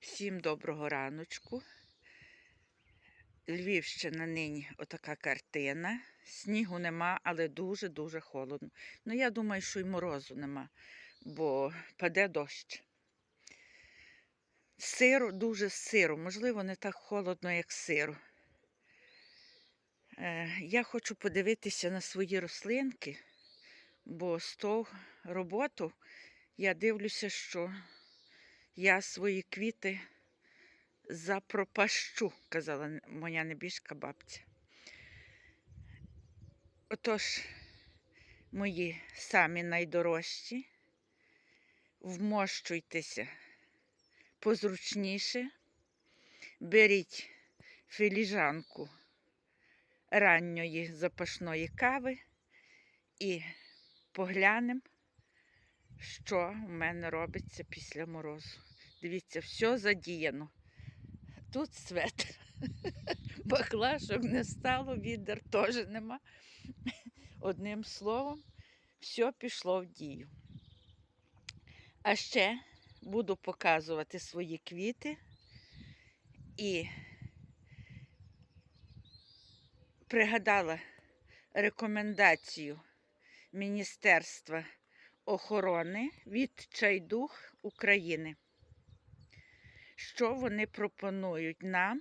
Всім доброго раночку. Львівщина нині отака картина. Снігу нема, але дуже-дуже холодно. Ну, я думаю, що й морозу нема, бо паде дощ. Сиро, дуже сиро, можливо, не так холодно, як сиро. Е, я хочу подивитися на свої рослинки, бо з того роботу я дивлюся, що я свої квіти запропащу, казала моя небіжка бабця. Отож, мої самі найдорожчі, вмощуйтеся позручніше, беріть філіжанку ранньої запашної кави і поглянемо, що в мене робиться після морозу. Дивіться, все задіяно. Тут светр. Баклашок не стало, відер теж нема. Одним словом, все пішло в дію. А ще буду показувати свої квіти і пригадала рекомендацію Міністерства охорони від Чайдух України. Що вони пропонують нам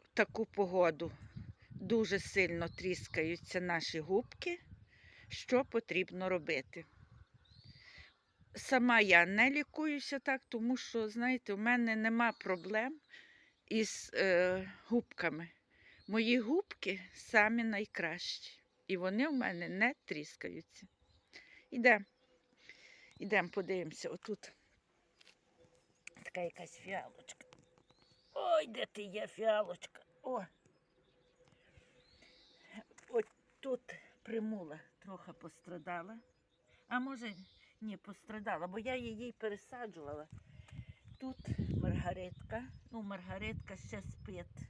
в таку погоду? Дуже сильно тріскаються наші губки. Що потрібно робити? Сама я не лікуюся так, тому що, знаєте, у мене нема проблем із е, губками. Мої губки самі найкращі. І вони в мене не тріскаються. Ідемо. Ідемо, подивимося. Отут така якась фіалочка. Ой, де ти є фіалочка? О. От тут примула трохи пострадала. А може, ні, пострадала, бо я її пересаджувала. Тут маргаритка. Ну, маргаритка ще спить.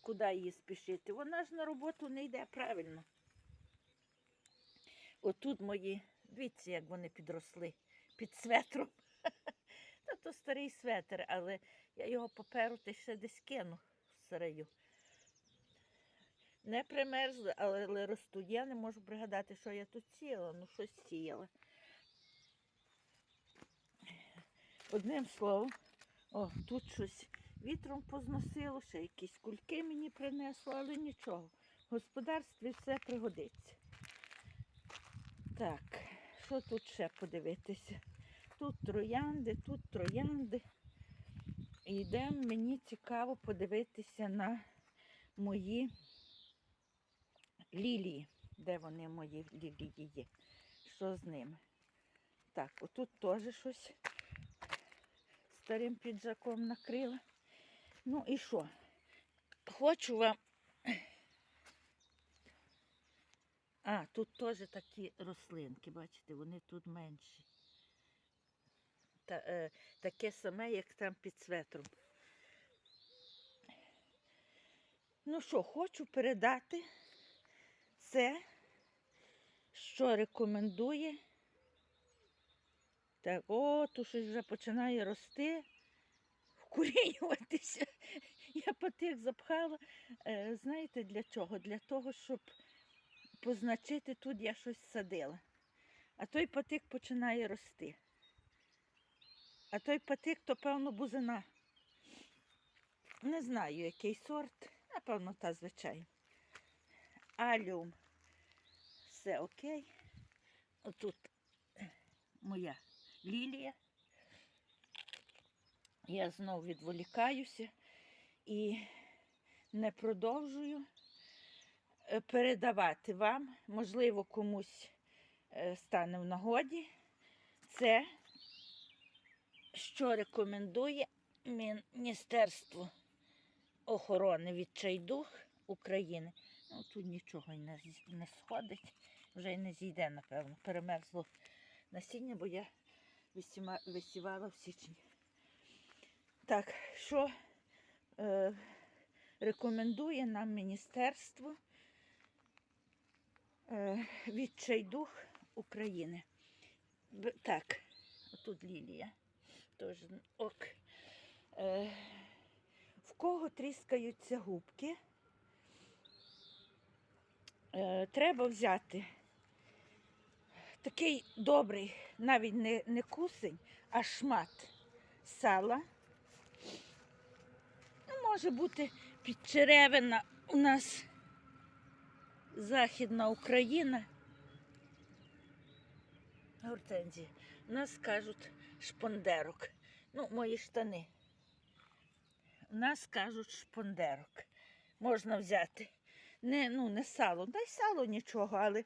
Куди її спішити? Вона ж на роботу не йде правильно. Отут мої, дивіться, як вони підросли під светром. То старий светр, але я його поперути ще десь кину в сараю. Не примерзли, але ростуть. Я не можу пригадати, що я тут сіяла, ну щось сіяла. Одним словом, о, тут щось вітром позносило, ще якісь кульки мені принесло, але нічого. В господарстві все пригодиться. Так, що тут ще подивитися? Тут троянди, тут троянди. І йдемо, мені цікаво подивитися на мої лілії. Де вони мої лілії є? Що з ними? Так, отут теж щось старим піджаком накрила. Ну і що? Хочу вам. А, тут теж такі рослинки, бачите, вони тут менші. Та, е, таке саме, як там під светром. Ну що, хочу передати це, що рекомендує. Так, о, тут щось вже починає рости, вкорінюватися. Я потих запхала. Е, знаєте для чого? Для того, щоб позначити, тут я щось садила. А той патик починає рости. А той патик, то, певно, бузина. Не знаю, який сорт. Напевно, та звичайна. Аліум. Все окей. Отут моя лілія. Я знову відволікаюся і не продовжую е, передавати вам, можливо, комусь е, стане в нагоді. Це, що рекомендує Міністерство охорони від Чайдух України. Ну, тут нічого не, не сходить, вже й не зійде, напевно. Перемерзло насіння, бо я висівала в січні. Так, що е, рекомендує нам Міністерство е, від Чайдух України. Так, отут лілія. Тож, ок. Е, в кого тріскаються губки, е, треба взяти такий добрий, навіть не, не кусень, а шмат сала. Ну, може бути підчеревина у нас Західна Україна. Гортензія. У нас кажуть шпондерок. Ну, мої штани. У нас кажуть шпондерок. Можна взяти. Не, ну, не сало. Дай сало нічого, але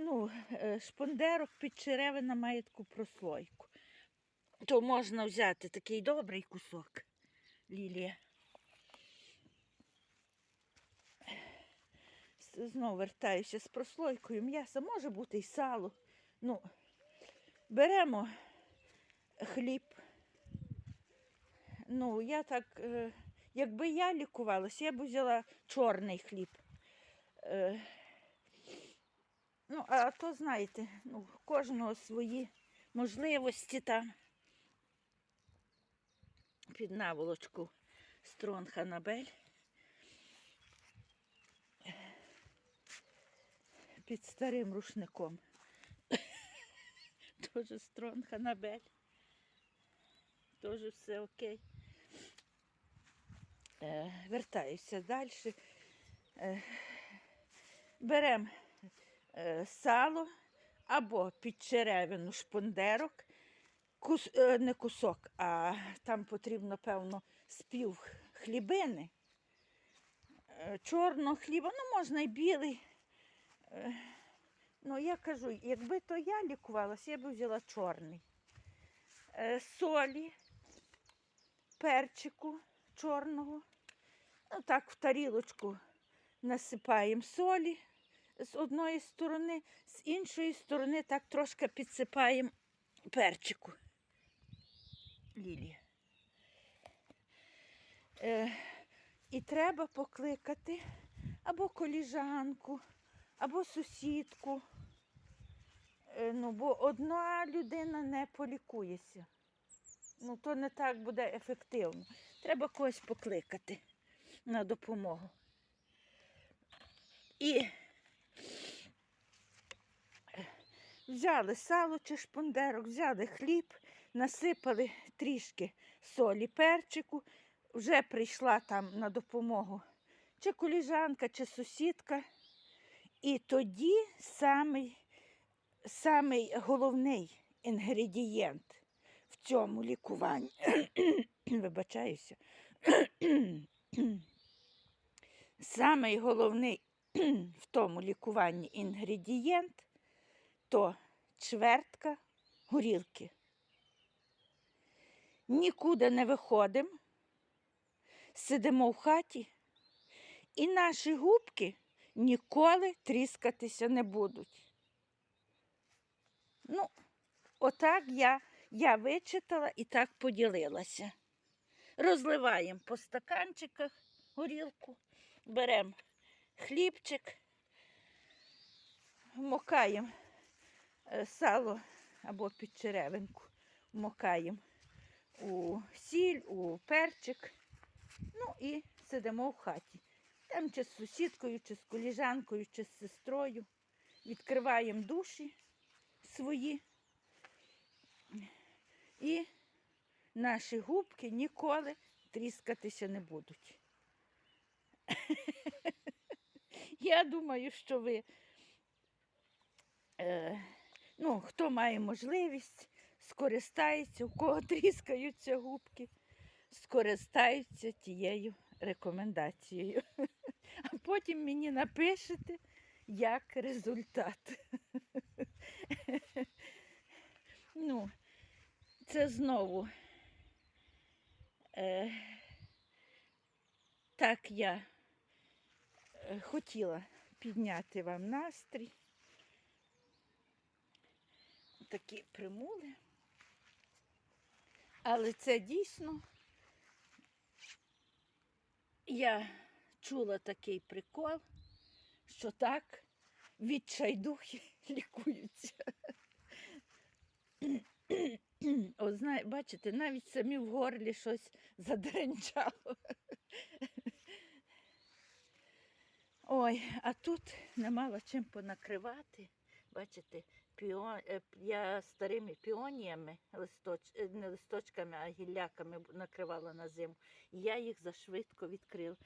ну, е, шпондерок підчеревина має таку прослойку. То можна взяти такий добрий кусок лілія. Знову вертаюся з прослойкою м'яса. Може бути і сало. Ну, беремо хліб. Ну, я так, е, якби я лікувалася, я б взяла чорний хліб. Е, ну, а то знаєте, ну, кожного свої можливості там. Під наволочку Стронг Анабель. Під старим рушником. Тоже Стронг Анабель. Тоже все окей. Е, вертаюся далі. Е, Беремо е, сало або підчеревину шпондерок, кус, е, не кусок, а там потрібно, певно, спів хлібини, е, чорного хліба, ну можна і білий. Е, Ну, я кажу, якби то я лікувалася, я б взяла чорний. Е, солі, перчику чорного. Ну так, в тарілочку насипаємо солі з одної сторони, з іншої сторони так трошки підсипаємо перчику. Лілія. Е, і треба покликати або коліжанку, або сусідку. Е, ну, бо одна людина не полікується. Ну, то не так буде ефективно. Треба когось покликати на допомогу. І взяли сало чи шпондерок, взяли хліб, насипали трішки солі, перчику, вже прийшла там на допомогу чи коліжанка, чи сусідка. І тоді самий, самий головний інгредієнт в цьому лікуванні. Вибачаюся. Самий головний в тому лікуванні інгредієнт то чвертка горілки. Нікуди не виходимо, сидимо в хаті, і наші губки ніколи тріскатися не будуть. Ну, отак я, я вичитала і так поділилася. Розливаємо по стаканчиках горілку, беремо хлібчик, вмокаємо е, сало або підчеревинку, вмокаємо у сіль, у перчик. Ну і сидимо в хаті. Там чи з сусідкою, чи з коліжанкою, чи з сестрою. Відкриваємо душі свої. І наші губки ніколи тріскатися не будуть. Я думаю, що ви, е, ну, хто має можливість, скористається, у кого тріскаються губки, скористаються тією рекомендацією. А потім мені напишете, як результат. Ну, це знову. Е, так я е, хотіла підняти вам настрій. Такі примули. Але це дійсно я чула такий прикол, що так відчайдухи лікуються. О, знає, бачите, навіть самі в горлі щось задренчало. Ой, а тут не мала чим понакривати. Бачите, піон... е, я старими піоніями, листоч... е, не листочками, а гілляками накривала на зиму. Я їх зашвидко відкрила.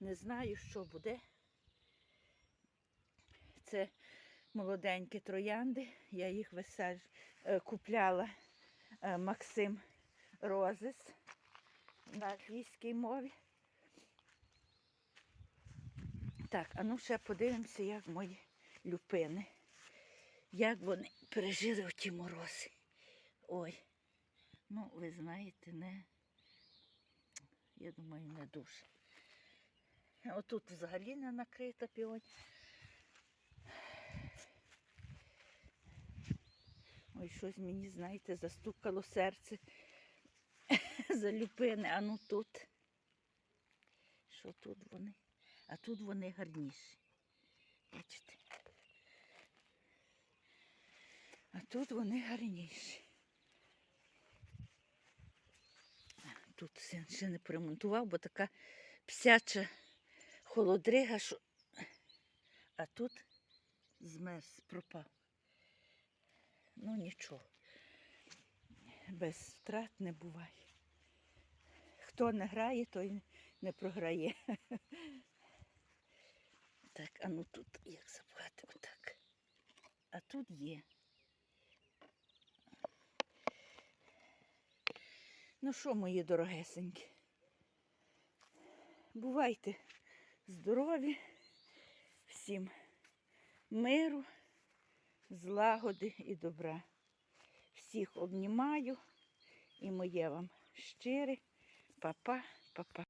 Не знаю, що буде. Це молоденькі троянди. Я їх висаж... е, купляла Максим Розис на англійській мові. Так, а ну ще подивимося, як мої люпини. Як вони пережили ті морози. Ой. Ну, ви знаєте, не. Я думаю, не дуже. Отут взагалі не накрита піонь. Ой, щось мені, знаєте, застукало серце за люпини. А ну тут. Що тут вони? А тут вони гарніші. Бачите? А тут вони гарніші. Тут син ще не поремонтував, бо така псяча холодрига, що... а тут змерз, пропав. Ну нічого. Без втрат не буває. Хто не грає, той не програє. Так, а ну тут як запхати отак. А тут є. Ну що, мої дорогесенькі? Бувайте здорові, всім миру, злагоди і добра. Всіх обнімаю і моє вам щире. Па-па, па-па.